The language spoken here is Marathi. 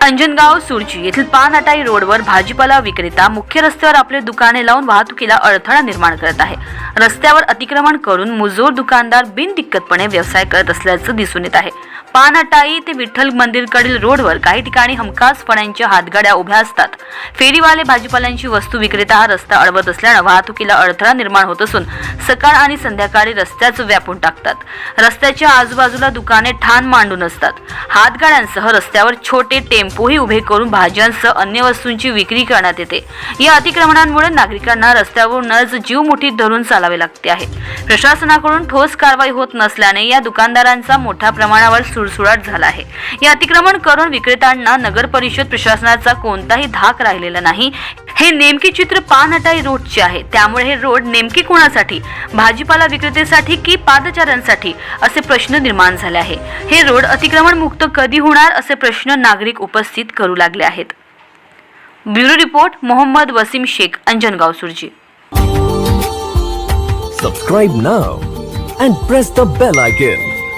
अंजनगाव सुरजी येथील पानहटाई रोडवर भाजीपाला विक्रेता मुख्य रस्त्यावर आपले दुकाने लावून वाहतुकीला अडथळा निर्माण करत आहे. रस्त्यावर अतिक्रमण करून मुजोर दुकानदार बिनदिक्कतपणे व्यवसाय करत असल्याचं दिसून येत आहे. पानहटाई ते विठ्ठल मंदिरकडील रोडवर काही ठिकाणी हमखास फळ्यांच्या हातगाड्या उभ्या असतात. फेरीवाले भाजीपाल्यांची वस्तू विक्रेता हा रस्ता अडवत असल्यानं वाहतुकीला अडथळा निर्माण होत असून सकाळ आणि संध्याकाळी रस्त्याच व्यापून टाकतात. रस्त्याच्या आजूबाजूला दुकाने ठाण मांडून असतात. हातगाड्यांसह रस्त्यावर छोटे टेम्पोही उभे करून भाज्यांसह अन्य वस्तूंची विक्री करण्यात येते. या अतिक्रमणांमुळे नागरिकांना रस्त्यावरूनच जीव मुठीत धरून चालावे लागते आहे. प्रशासनाकडून ठोस कारवाई होत नसल्याने या दुकानदारांचा मोठ्या प्रमाणावर सुळसुळाट झाला आहे. या अतिक्रमण करून विक्रेत्यांना नगर परिषद प्रशासनाचा कोणताही धाक राहिलेला नाही. हे नेमके चित्र पानहटाई रोडचे आहे. त्यामुळे हे रोड नेमके कोणासाठी? भाजीपाला विक्रेतेसाठी की पादचाऱ्यांसाठी? असे प्रश्न निर्माण झाले आहे हे रोड अतिक्रमण मुक्त कधी होणार? असे प्रश्न नागरिक उपस्थित करू लागले आहेत. Bureau report Mohammad Waseem Shaikh Anjangaon Surji. Subscribe now and press the bell icon